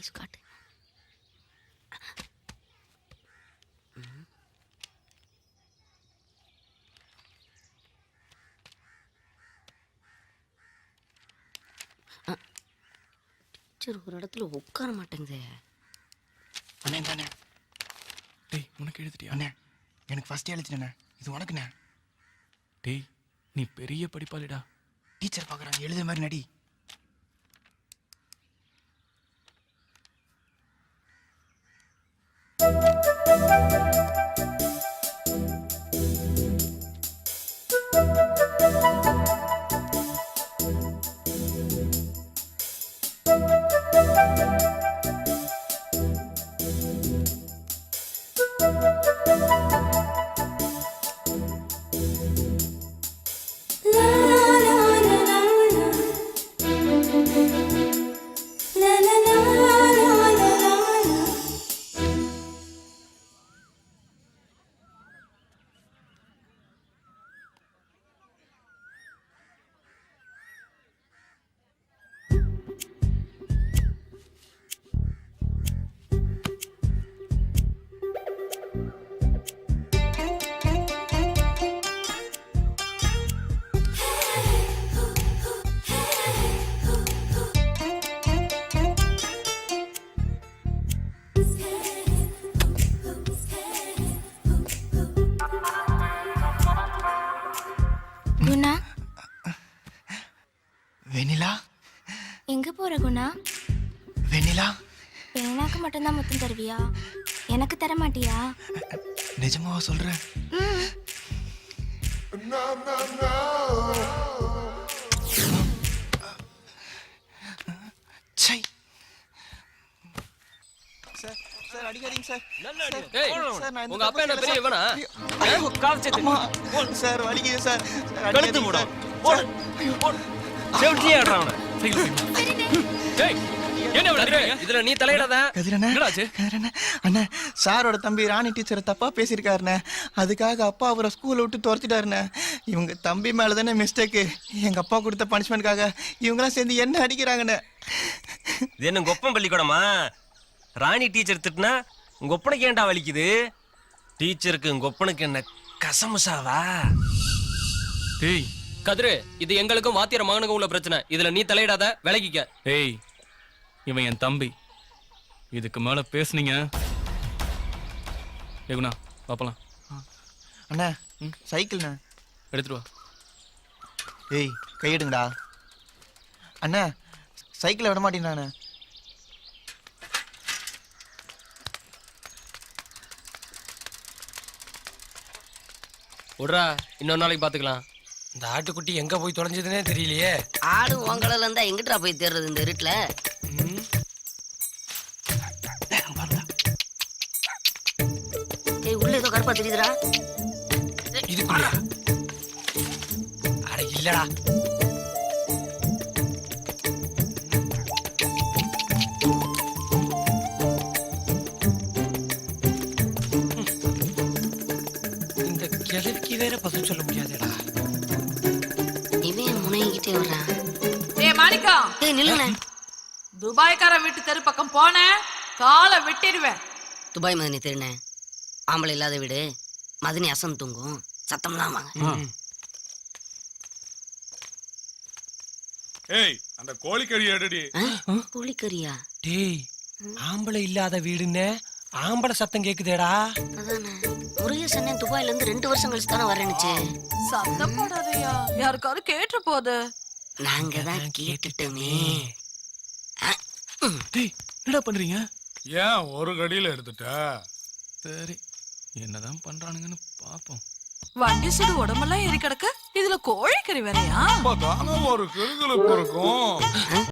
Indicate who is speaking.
Speaker 1: Ice காட்டு teacher ஒரு இடத்துல உட்கார மாட்டேங்குதே.
Speaker 2: அண்ணே தானே
Speaker 3: டேய் உனக்கு எழுதிட்டியா?
Speaker 2: அண்ணே எனக்கு ஃபர்ஸ்ட் எழுதிட்டேண்ணே இது உனக்குண்ணே.
Speaker 3: டேய் நீ பெரிய படிப்பாளிடா.
Speaker 2: டீச்சர் பார்க்குறாங்க எழுதுற மாதிரி நடி.
Speaker 1: குணா?
Speaker 2: வெண்ணிலா?
Speaker 1: எங்க போற குணா?
Speaker 2: வெண்ணிலா?
Speaker 1: பேனாக்கு மட்டும்தான் முத்தம் தருவியா? எனக்கு தர மாட்டியா?
Speaker 2: நிஜமாவா சொல்கிறேன்
Speaker 1: ம்.
Speaker 2: சை சார் சார் அடிக்காதீங்க சார்.
Speaker 4: ஏய்,
Speaker 2: சார், நான் இந்த
Speaker 4: உங்க அப்பா என்ன
Speaker 2: தப்பு
Speaker 4: பெரிய
Speaker 2: செய்யல
Speaker 4: இவனா?
Speaker 2: அம்மா, சார் வலிக்குது சார். சார்,
Speaker 4: கழுத்து
Speaker 2: அடிக்காதீங்க
Speaker 4: மூடும்.
Speaker 2: சார்.
Speaker 4: செவிட்டியே ஆடுறான் அவனை. டேய், என்ன இவ்வளவு? இதுல நீ தலையிடாத.
Speaker 2: கதிரண்ணே
Speaker 4: என்னடாச்சு?
Speaker 2: கதிரண்ணே அண்ணே சாரோட தம்பி ராணி டீச்சரை தப்பா பேசியிருக்காருண்ணே. அதுக்காக அப்பா அவரை ஸ்கூலை விட்டு துரத்திட்டாருண்ணே. இவங்க தம்பி மேல தானே மிஸ்டேக்கு எங்க அப்பா கொடுத்த பனிஷ்மெண்ட்காக இவங்களாம் சேர்ந்து என்ன அடிக்கிறாங்கண்ணே?
Speaker 5: இது என்ன கொப்பம் பள்ளிக்கூடமா? ராணி டீச்சர் திட்டினா உங்க ஒப்பனுக்கு ஏன்டா வலிக்குது? டீச்சருக்கு உங்க ஒப்பனுக்கு என்ன கசமுசாவா?
Speaker 3: டேய்
Speaker 4: கதிரு இது எங்களுக்கும் வாத்தியார் மகனுக்கும் உள்ள பிரச்சனை. இதுல நீ தலையிடாத விலகிக்க.
Speaker 3: டேய் இவன் என் தம்பி. இதுக்கு மேல பேசுனீங்க. ஏகுணா பாப்பலாம்
Speaker 2: அண்ணா சைக்கிள்ண்ணே.
Speaker 3: எடுத்துட்டு வா.
Speaker 2: ஏய் கையெடுங்கடா. அண்ணா சைக்கிளை விட மாட்டேங்கிறாண்ணே
Speaker 4: விட்றா இன்னொரு நாளைக்கு பாத்துக்கலாம்.
Speaker 5: இந்த ஆட்டுக்குட்டி எங்க போய் தொலைஞ்சதுன்னே தெரியலையே.
Speaker 1: ஆடு உங்கள இருந்தா எங்கிட்டா போய் தேடுறது இந்த இருட்டுல? ஏய் உள்ள ஏதோ கருப்பா தெரியுதுடா.
Speaker 5: இதுக்குள்ளயா? அட இல்லடா. கிழவிக்கு வேற பதில் சொல்ல முடியாதுடா
Speaker 1: இவன் முனைகிட்டே வர்றான்
Speaker 6: ஏய் மாணிக்கம்
Speaker 1: ஏய் நில்லுண்ணே.
Speaker 6: துபாய்க்காரன் வீட்டு தெரு பக்கம் போனேன் காலை வெட்டிடுவேன்.
Speaker 1: துபாய் மதினி திருண்ணே ஆம்பளை இல்லாத வீடு. மதினி அசம் தூங்கும். சத்தம்லாம் வாங்க.
Speaker 7: ஏய் அந்த கோழிக்கறி எடுடி?
Speaker 1: கோழிக்கறியா?
Speaker 5: டேய் ஆம்பளை இல்லாத வீடுன்னு ஆம்பளை சத்தம் கேக்குதேடா.
Speaker 1: அதானே. முருகேசன் அண்ணன் துபாயில இருந்து ரெண்டு வருஷம் கழிச்சு தானே வரேனுச்சு
Speaker 6: சத்தம் போடாதயா யாருக்காவது கேட்டு போகுது
Speaker 1: நாங்க தான் கேட்டுட்டோமே
Speaker 3: டேய் என்னடா பண்றீங்க?
Speaker 7: ஏன் ஒரு கடியில எடுத்துட்ட?
Speaker 3: சரி என்னதான் பண்றானுங்கன்னு பாப்போம்.
Speaker 6: வண்டி சுடு உடம்பெல்லாம் ஏறி கிடக்கு. இதுல கோழிக்கறி வேறையா?
Speaker 7: ஒரு கிளுகிழப்பு இருக்கும்.